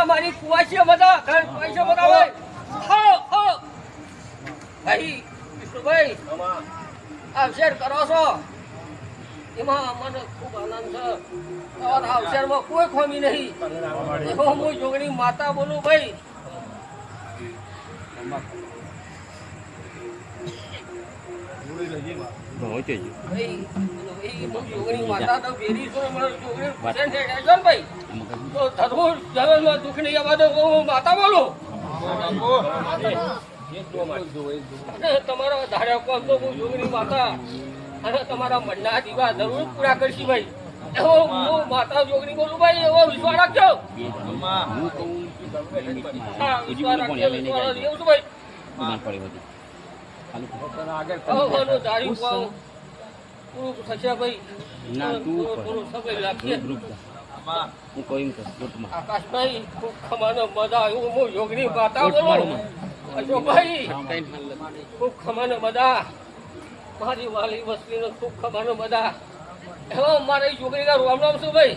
બધા મારી કુવાસીઓ બધા બધા ભાઈ હો હો. ભાઈ વિષ્ણુભાઈ કરો છો. એમાં મને ખૂબ આનંદ છે. તમારા અવસરમાં કોઈ ખોમી નહીં. એવો હું માતા બોલું ભાઈ, માતા બોલું તમારા ધાર્યા કોણ તો હું જોગણી માતા અને તમારા મનના દીવા જરૂર પૂરા કરશી ભાઈ હું માતા જોગણી બોલું ભાઈ એવો વિશ્વાસ રાખજો. હા વિશ્વાસ રાખજો વિશ્વાસ રાખજો. છું ભાઈ આકાશભાઈ ખૂબ ખમાનો મજા આવ્યું હું યોગની માતા બોલું અશોકભાઈ ખૂબ ખમાનો મજા. મારી વાલી વસ્તીનો ખૂબ ખમાનો મજા. એવો મારી યોગીના રામ રામ શું ભાઈ?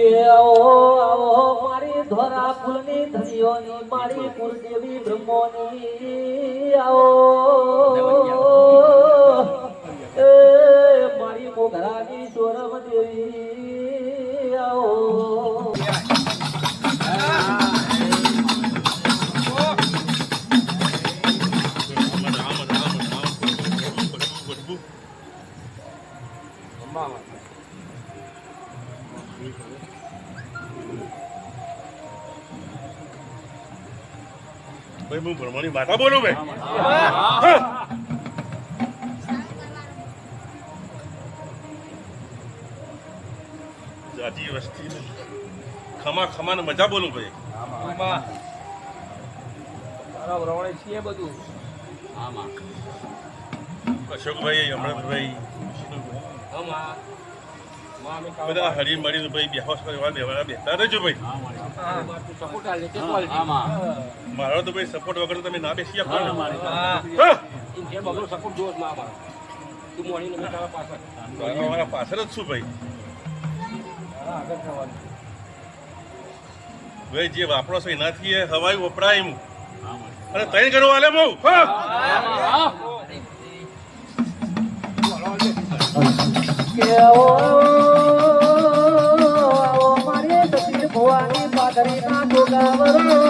કે આવો આવો મારી ધોરા ફૂલની ધણીઓની મારી કુળદેવી બ્રહ્મોની આવો. એ મારી મોગરાની સોરમ દેવી. ભાઈ હું ભ્રમણી માતા બોલું ભાઈ. જાતિ વસ્તી ખમા ખમા ને મજા બોલું ભાઈ. અશોકભાઈ અમૃતભાઈ બધા. હરી મળી ભાઈ બેહોશ કરવા બેઠા બેતા રહેજો ભાઈ. મારો તો ભાઈ સપોર્ટ વગર તમે ના બેસી આપો ને. હા. મારા પાછળ જ છું ભાઈ. ભાઈ જે વાપરો છો એનાથી એ હવાઈ વપરાય એમ. અને તૈન કરો આલે મો. હા. કે ભુવાની પાદરીના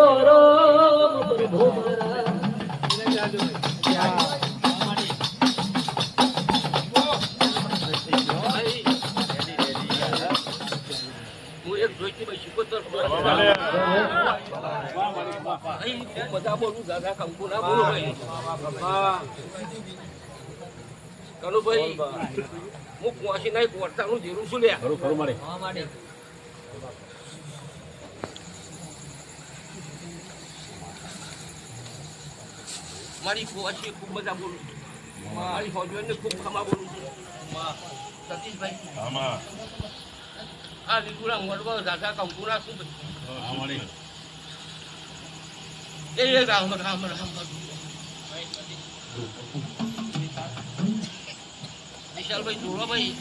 બધા બોલું દાદા કંકુ ના બોલું ભાઈ. કનુભાઈ હું કુવાસી નહીં કોર્ટાનું જીરું છું લ્યા? ખરું ખરું મળે મારી. કુવાસી ખૂબ બધા બોલું છું. મારી ફોજવેનને ખૂબ ખમા બોલું છું. સતીશભાઈ. આ લીલુડા મોડવા દાદા કંકુના શું હા મળે એ રામ રામ રામ વિશાલભાઈ જોડો ભાઈ.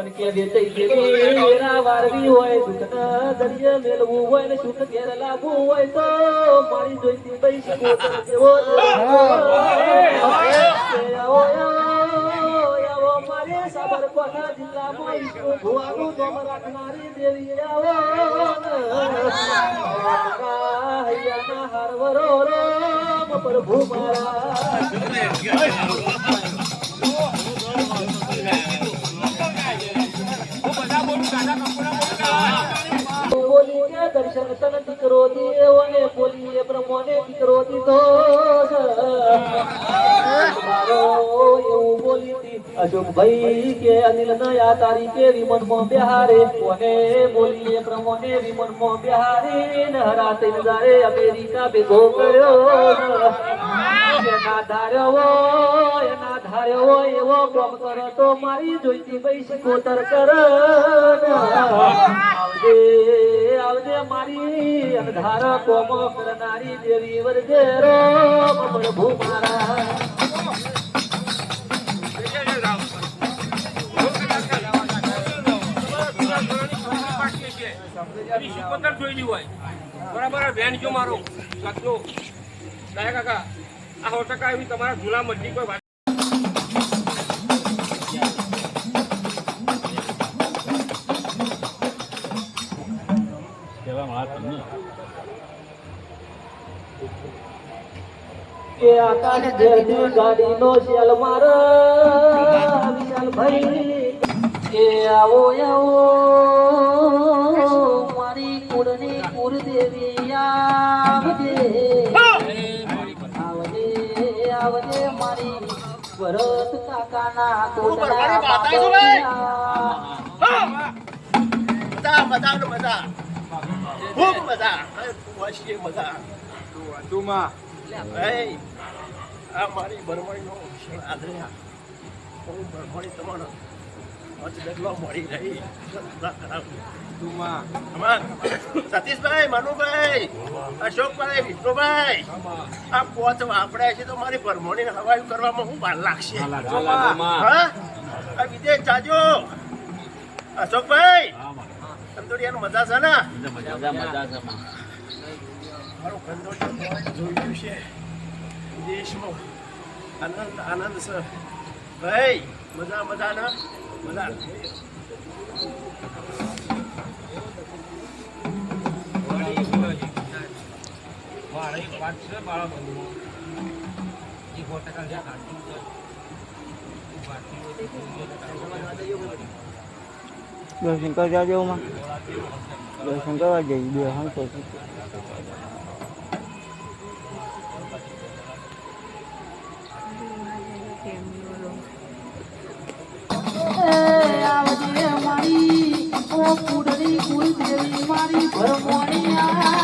પણ કે વેચાઈ જેવી વારવી હોય દરિયે મેળવું હોય ને સુખ ઘેર લાવવું હોય તો મારી જોઈતી પૈસા જેવો આવો આવો મારે સાબરકાંઠા જિલ્લામાં ભુવાનું નામ રાખનારી દેવી આવો હૈયાના હારવરો રામ પ્રભુ મારા અશોકભાઈ કે અનિલ નયા તારીખે વિમનમાં બિહારે કોને બોલીએ બ્રહ્મને વિમનમાં બિહારે નહરા હરાતે જારે અમેરિકા ભેગો કર્યો એના ધાર્યો એના ધાર્યો એવો કોમ કરો તો મારી જોઈતી પૈસા કોતર કર આવજે આવજે મારી અંધાર કોમ કરનારી દેવી વરજે રો પ્રભુ મારા. બરાબર બેન જો મારો દયા કાકા આ સો ટકા એવી તમારા જૂના કોઈ વાત કે આકાશ જેવી ગાડીનો શેલ માર વિશાલ ભાઈ કે આવો આવો. આવજે આવજે આવજે મારી ભરત કાકાના બાપા મજા મજા મજા ખૂબ મજા વાશીએ મજા ભાઈ આ મારી બરમણીનો આદર્યા હું બરમણી તમારો મત ડગલો મળી રહી. કરાવી અમાર સતીશભાઈ મનુભાઈ અશોકભાઈ વિષ્ણુભાઈ આ પોચ વાપર્યા છે તો મારી ભરમણીને હવાયું કરવામાં હું વાર લાગશે. વિદેશ જાજો. અશોકભાઈ કંદોડિયાનું મજા છે ને? મજા મજા છે માં. મારું કંદોડિયું જોયું છે. વિદેશમાં. આનંદ આનંદ છે. ભાઈ મજા મજા ના? મજા. દર્શન કરવા જાવમાં દર્શન કરવા જઈ બે હંસો આવજે મારી ઓ કુડની કુલ દેવી મારી ભરમોણી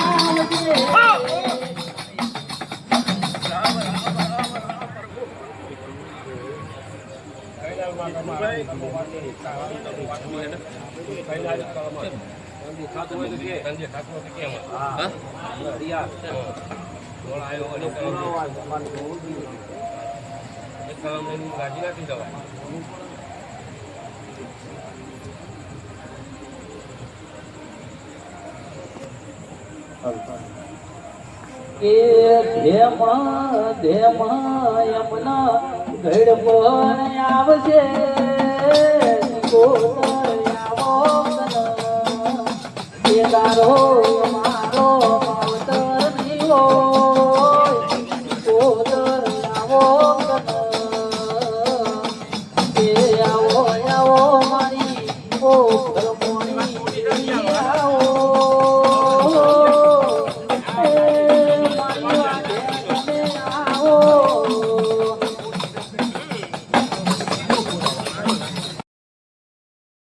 કે ધેમા ધેમા યમના ઘડ પર આવશે. આવો કન. કે તારો